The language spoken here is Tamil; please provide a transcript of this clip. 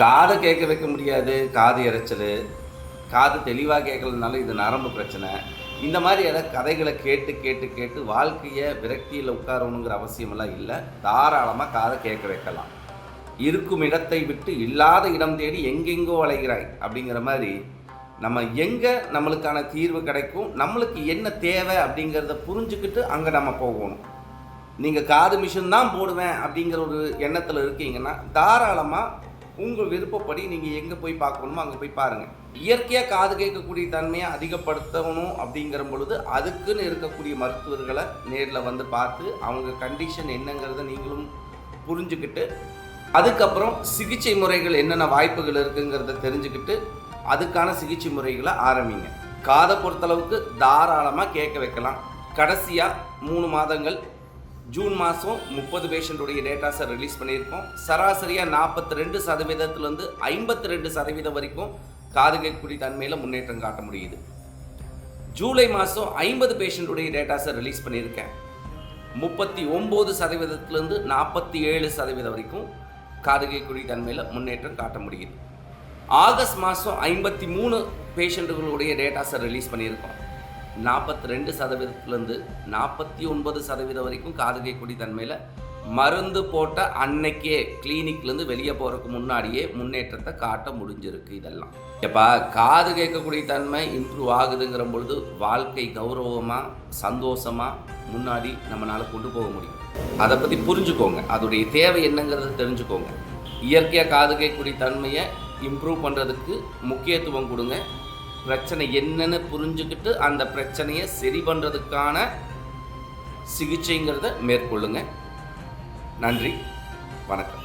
காதை கேட்க வைக்க முடியாது காது இறைச்சல் காது தெளிவாக கேட்கலனாலும் இது நரம்பு பிரச்சனை. இந்த மாதிரி ஏதாவது கதைகளை கேட்டு கேட்டு கேட்டு வாழ்க்கையை விரக்தியில் உட்காரணுங்கிற அவசியமெல்லாம் இல்லை. தாராளமாக காதை கேட்க வைக்கலாம். இருக்கும் இடத்தை விட்டு இல்லாத இடம் தேடி எங்கெங்கோ அலைகிறாய் அப்படிங்கிற மாதிரி நம்ம எங்கே நம்மளுக்கான தீர்வு கிடைக்கும் நம்மளுக்கு என்ன தேவை அப்படிங்கிறத புரிஞ்சுக்கிட்டு அங்கே நம்ம போகணும். நீங்கள் காது மிஷின் தான் போடுவேன் அப்படிங்கிற ஒரு எண்ணத்தில் இருக்கீங்கன்னா தாராளமாக உங்கள் விருப்பப்படி நீங்கள் எங்கே போய் பார்க்கணுமோ அங்கே போய் பாருங்கள் இயற்கையாக காது கேட்கக்கூடிய தன்மையை அதிகப்படுத்தணும் அப்படிங்கிற பொழுது அதுக்குன்னு இருக்கக்கூடிய மருத்துவர்களை நேரில் வந்து பார்த்து அவங்க கண்டிஷன் என்னங்கிறத நீங்களும் புரிஞ்சுக்கிட்டு அதுக்கப்புறம் சிகிச்சை முறைகள் என்னென்ன வாய்ப்புகள் இருக்குங்கிறத தெரிஞ்சுக்கிட்டு அதுக்கான சிகிச்சை முறைகளை ஆரம்பிங்க. காதை பொறுத்தளவுக்கு தாராளமாக கேட்க வைக்கலாம். கடைசியாக மூணு மாதங்கள் ஜூன் மாதம் முப்பது பேஷண்ட்டுடைய டேட்டாஸை ரிலீஸ் பண்ணியிருக்கோம். சராசரியாக நாற்பத்தி ரெண்டு சதவீதத்துலேருந்து ஐம்பத்தி ரெண்டு சதவீதம் வரைக்கும் காது கேட்கக்கூடிய தன்மையில் முன்னேற்றம் காட்ட முடியுது. ஜூலை மாதம் ஐம்பது பேஷண்ட்டுடைய டேட்டாஸை ரிலீஸ் பண்ணியிருக்கேன். முப்பத்தி ஒம்பது சதவீதத்துலேருந்து நாற்பத்தி ஏழு சதவீதம் வரைக்கும் காது கேட்கக்கூடிய தன்மையில் முன்னேற்றம் காட்ட முடியுது. ஆகஸ்ட் மாதம் ஐம்பத்தி மூணு பேஷண்ட்டுகளுடைய டேட்டாஸை ரிலீஸ் பண்ணியிருக்கோம். நாற்பத்தி ரெண்டு சதவீதத்துலேருந்து நாற்பத்தி ஒன்பது சதவீதம் வரைக்கும் காது கேட்கக்கூடிய தன்மையில் மருந்து போட்ட அன்னைக்கே கிளினிக்லேருந்து வெளியே போகிறதுக்கு முன்னாடியே முன்னேற்றத்தை காட்ட முடிஞ்சிருக்கு இதெல்லாம். எப்பா காது கேட்கக்கூடிய தன்மை இம்ப்ரூவ் ஆகுதுங்கிற பொழுது வாழ்க்கை கௌரவமாக சந்தோஷமாக முன்னாடி நம்மளால் கொண்டு போக முடியும். அதை பற்றி புரிஞ்சுக்கோங்க. அதோடைய தேவை என்னங்கிறத தெரிஞ்சுக்கோங்க. இயற்கையாக காது கேட்கக்கூடிய தன்மையை இம்ப்ரூவ் பண்ணுறதுக்கு முக்கியத்துவம் கொடுங்க. பிரச்சனை என்னன்னு புரிஞ்சுக்கிட்டு அந்த பிரச்சனையை சரி பண்ணுறதுக்கான சிகிச்சைங்கிறத மேற்கொள்ளுங்க. நன்றி. வணக்கம்.